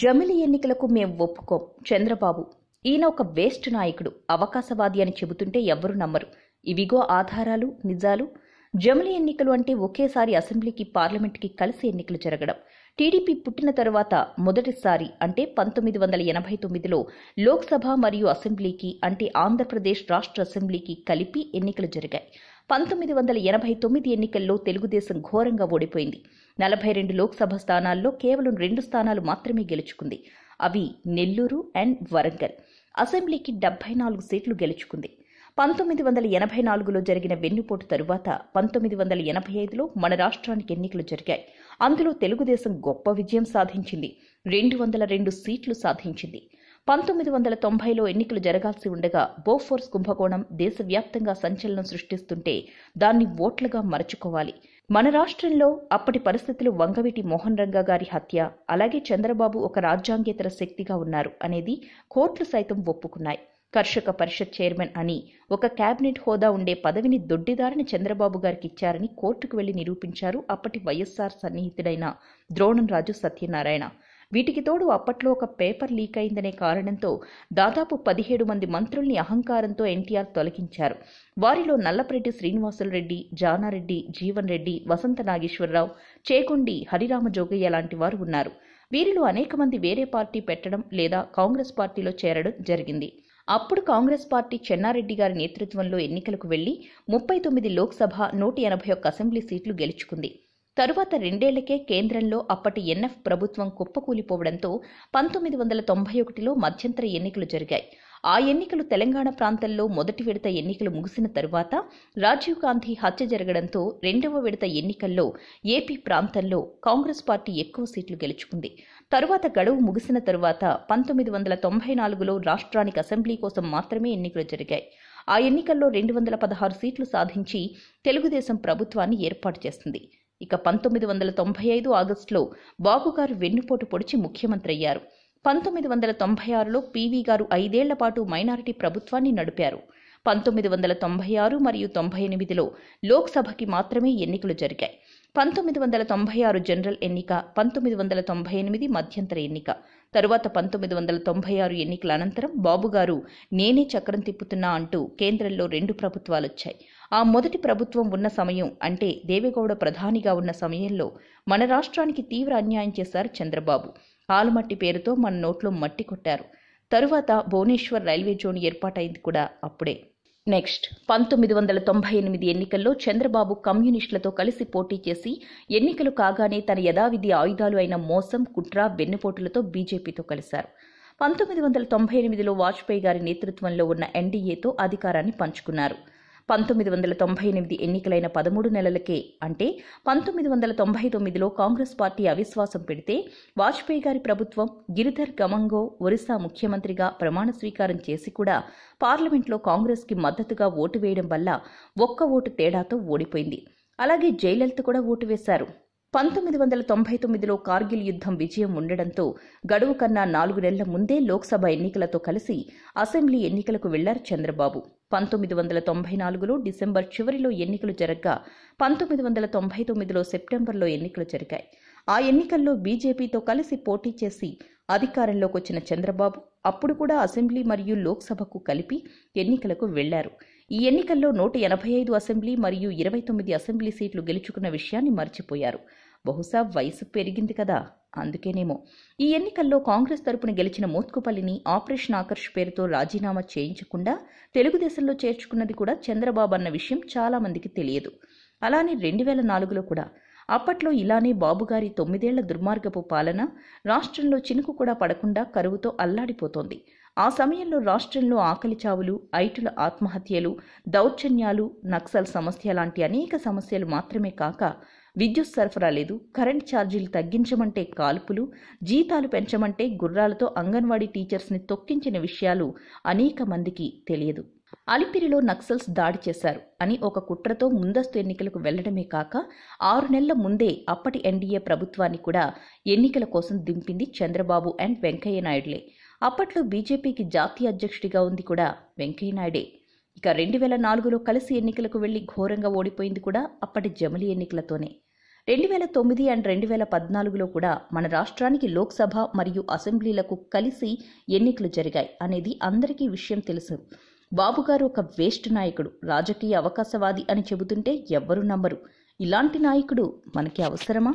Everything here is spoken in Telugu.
జమిలి ఎన్నికలకు మేం ఒప్పుకోం. చంద్రబాబు ఈయన ఒక వేస్ట్ నాయకుడు అవకాశవాది అని చెబుతుంటే ఎవ్వరూ నమ్మరు. ఇవిగో ఆధారాలు నిజాలు. జమిలి ఎన్నికలు అంటే ఒకేసారి అసెంబ్లీకి పార్లమెంట్కి కలిసి ఎన్నికలు జరగడం. టీడీపీ పుట్టిన తరువాత మొదటిసారి అంటే పంతొమ్మిది వందల ఎనభై తొమ్మిదిలో లోక్సభ మరియు అసెంబ్లీకి అంటే ఆంధ్రప్రదేశ్ రాష్ట్ర అసెంబ్లీకి కలిపి ఎన్నికలు జరిగాయి. పంతొమ్మిది వందల ఎనభై తొమ్మిది ఎన్నికల్లో తెలుగుదేశం ఘోరంగా ఓడిపోయింది. నలభై రెండు లోక్సభ స్థానాల్లో కేవలం రెండు స్థానాలు మాత్రమే గెలుచుకుంది. అవి నెల్లూరు అండ్ వరంగల్. అసెంబ్లీకి డెబ్బై నాలుగు సీట్లు గెలుచుకుంది. పంతొమ్మిది వందల ఎనభై నాలుగులో జరిగిన వెన్నుపోటు తరువాత పంతొమ్మిది వందల ఎనభై ఐదులో మన రాష్ట్రానికి ఎన్నికలు జరిగాయి. అందులో తెలుగుదేశం గొప్ప విజయం సాధించింది. రెండు వందల రెండు సీట్లు సాధించింది. పంతొమ్మిది వందల తొంభైలో ఎన్నికలు జరగాల్సి ఉండగా బోఫోర్స్ కుంభకోణం దేశవ్యాప్తంగా సంచలనం సృష్టిస్తుంటే దాన్ని ఓట్లుగా మరచుకోవాలి. మన రాష్ట్రంలో అప్పటి పరిస్థితులు వంగవీటి మోహన్ రంగా గారి హత్య అలాగే చంద్రబాబు ఒక రాజ్యాంగేతర శక్తిగా ఉన్నారు అనేది కోర్టులు సైతం ఒప్పుకున్నాయి. కర్షక పరిషత్ చైర్మన్ అని ఒక కేబినెట్ హోదా ఉండే పదవిని దొడ్డిదారిని చంద్రబాబు గారికి ఇచ్చారని కోర్టుకు వెళ్ళి నిరూపించారు అప్పటి వైఎస్సార్ సన్నిహితుడైన ద్రోణంరాజు సత్యనారాయణ. వీటికి తోడు అప్పట్లో ఒక పేపర్ లీక్ అయిందనే కారణంతో దాదాపు పదిహేడు మంది మంత్రుల్ని అహంకారంతో ఎన్టీఆర్ తొలగించారు. వారిలో నల్లపరెడ్డి శ్రీనివాసులరెడ్డి జానారెడ్డి జీవన్ రెడ్డి వసంత నాగేశ్వరరావు చేకొండి హరిరామ జోగయ్య లాంటి వారు ఉన్నారు. వీరిలో అనేక మంది వేరే పార్టీ పెట్టడం లేదా కాంగ్రెస్ పార్టీలో చేరడం జరిగింది. అప్పుడు కాంగ్రెస్ పార్టీ చెన్నారెడ్డి గారి నేతృత్వంలో ఎన్నికలకు వెళ్ళి ముప్పై తొమ్మిది లోక్సభ నూట ఎనభై ఒక్క అసెంబ్లీ సీట్లు గెలుచుకుంది. తరువాత రెండేళ్ళకే కేంద్రంలో అప్పటి ఎన్ఎఫ్ ప్రభుత్వం కుప్పకూలిపోవడంతో పంతొమ్మిది వందల తొంభై ఒకటిలో మధ్యంతర ఎన్నికలు జరిగాయి. ఆ ఎన్నికలు తెలంగాణ ప్రాంతంలో మొదటి విడత ఎన్నికలు ముగిసిన తరువాత రాజీవ్ గాంధీ హత్య జరగడంతో రెండవ విడత ఎన్నికల్లో ఏపీ ప్రాంతంలో కాంగ్రెస్ పార్టీ ఎక్కువ సీట్లు గెలుచుకుంది. తరువాత గడువు ముగిసిన తరువాత పంతొమ్మిది వందల తొంభై నాలుగులో రాష్ట్రానికి అసెంబ్లీ కోసం మాత్రమే ఎన్నికలు జరిగాయి. ఆ ఎన్నికల్లో రెండు వందల పదహారు సీట్లు సాధించి తెలుగుదేశం ప్రభుత్వాన్ని ఏర్పాటు చేసింది. ఇక పంతొమ్మిది వందల తొంభై ఐదు ఆగస్టులో బాబుగారు వెన్నుపోటు పొడిచి ముఖ్యమంత్రి అయ్యారు. పంతొమ్మిది వందల తొంభై ఆరులో పీవీ గారు ఐదేళ్ళ పాటు మైనారిటీ ప్రభుత్వాన్ని నడిపారు. పంతొమ్మిది వందల తొంభై ఆరు మరియు తొంభై ఎనిమిదిలో లోక్సభకి మాత్రమే ఎన్నికలు జరిగాయి. పంతొమ్మిది వందల తొంభై ఆరు జనరల్ ఎన్నిక పంతొమ్మిది వందల తొంభై ఎనిమిది మధ్యంతర ఎన్నిక తరువాత పంతొమ్మిది వందల తొంభై ఆరు ఎన్నికల అనంతరం బాబుగారు నేనే చక్రం తిప్పుతున్నా అంటూ కేంద్రంలో రెండు ప్రభుత్వాలు వచ్చాయి ఆ మొదటి ప్రభుత్వం ఉన్న సమయం అంటే దేవేగౌడ ప్రధానిగా ఉన్న సమయంలో మన రాష్ట్రానికి తీవ్ర అన్యాయం చేశారు చంద్రబాబు. ఆలుమట్టి పేరుతో మన నోట్లో మట్టి కొట్టారు. తరువాత భువనేశ్వర్ రైల్వే జోన్ ఏర్పాటైంది కూడా అప్పుడే. నెక్స్ట్ పంతొమ్మిది వందల తొంభై ఎనిమిది ఎన్నికల్లో చంద్రబాబు కమ్యూనిస్టులతో కలిసి పోటీ చేసి ఎన్నికలు కాగానే తన యథావిధి ఆయుధాలు అయిన మోసం కుట్ర వెన్నుపోటులతో బీజేపీతో కలిశారు. పంతొమ్మిది వందల తొంభై ఎనిమిదిలో వాజ్పేయి గారి నేతృత్వంలో ఉన్న ఎన్డీఏతో అధికారాన్ని పంచుకున్నారు. పంతొమ్మిది వందల తొంభై ఎనిమిది ఎన్నికలైన పదమూడు నెలలకే అంటే పంతొమ్మిది వందల తొంభై తొమ్మిదిలో కాంగ్రెస్ పార్టీ అవిశ్వాసం పెడితే వాజ్పేయి గారి ప్రభుత్వం గిరిధర్ గమంగో ఒరిస్సా ముఖ్యమంత్రిగా ప్రమాణ స్వీకారం చేసి కూడా పార్లమెంట్లో కాంగ్రెస్కి మద్దతుగా ఓటు వేయడం వల్ల ఒక్క ఓటు తేడాతో ఓడిపోయింది. అలాగే జయలలిత కూడా ఓటు వేశారు. పంతొమ్మిది వందల తొంభై తొమ్మిదిలో కార్గిల్ యుద్ధం విజయం ఉండడంతో గడువు కన్నా నాలుగు నెలల ముందే లోక్సభ ఎన్నికలతో కలిసి అసెంబ్లీ ఎన్నికలకు వెళ్ళారు చంద్రబాబు. పంతొమ్మిది వందల తొంభై నాలుగులో డిసెంబర్ చివరిలో ఎన్నికలు జరగ్గా పంతొమ్మిది వందల తొంభై తొమ్మిదిలో సెప్టెంబర్లో ఎన్నికలు జరిగాయి. ఆ ఎన్నికల్లో బీజేపీతో కలిసి పోటీ చేసి అధికారంలోకి వచ్చిన చంద్రబాబు అప్పుడు కూడా అసెంబ్లీ మరియు లోక్సభకు కలిపి ఎన్నికలకు వెళ్ళారు. ఈ ఎన్నికల్లో నూట ఎనభై ఐదు అసెంబ్లీ మరియు ఇరవై తొమ్మిది అసెంబ్లీ సీట్లు గెలుచుకున్న విషయాన్ని మర్చిపోయారు. బహుశా వయసు పెరిగింది కదా? అందుకేనేమో. ఈ ఎన్నికల్లో కాంగ్రెస్ తరపున గెలిచిన మోత్కుపల్లిని ఆపరేషన్ ఆకర్ష్ పేరుతో రాజీనామా చేయించకుండా తెలుగుదేశంలో చేర్చుకున్నది కూడా చంద్రబాబు అన్న విషయం చాలామందికి తెలియదు. అలానే రెండు వేల నాలుగులో కూడా. అప్పట్లో ఇలానే బాబుగారి తొమ్మిదేళ్ళ దుర్మార్గపు పాలన రాష్ట్రంలో చినుకు కూడా పడకుండా కరువుతో అల్లాడిపోతోంది. ఆ సమయంలో రాష్ట్రంలో ఆకలి చావులు ఐటుల ఆత్మహత్యలు దౌర్జన్యాలు నక్సల్ సమస్య లాంటి అనేక సమస్యలు మాత్రమే కాక విద్యుత్ సరఫరా లేదు కరెంట్ ఛార్జీలు తగ్గించమంటే కాల్పులు జీతాలు పెంచమంటే గుర్రాలతో అంగన్వాడీ టీచర్స్ని తొక్కించిన విషయాలు అనేక మందికి తెలియదు. అలిపిరిలో నక్సల్స్ దాడి చేశారు అని ఒక కుట్రతో ముందస్తు ఎన్నికలకు వెళ్ళడమే కాక ఆరు నెలల ముందే అప్పటి ఎన్డీఏ ప్రభుత్వాన్ని కూడా ఎన్నికల కోసం దింపింది చంద్రబాబు అండ్ వెంకయ్య నాయుడులే. అప్పట్లో బీజేపీకి జాతీయ అధ్యక్షుడిగా ఉంది కూడా వెంకయ్య నాయుడే ఇక రెండు వేల నాలుగులో కలిసి ఎన్నికలకు వెళ్ళి ఘోరంగా ఓడిపోయింది కూడా అప్పటి జమిలి ఎన్నికలతోనే. రెండు వేల తొమ్మిది అండ్ రెండు వేల పద్నాలుగులో కూడా మన రాష్ట్రానికి లోక్సభ మరియు అసెంబ్లీలకు కలిసి ఎన్నికలు జరిగాయి అనేది అందరికీ విషయం తెలుసు. బాబుగారు ఒక వేస్ట్ నాయకుడు రాజకీయ అవకాశవాది అని చెబుతుంటే ఎవ్వరూ నమ్మరు. ఇలాంటి నాయకుడు మనకి అవసరమా?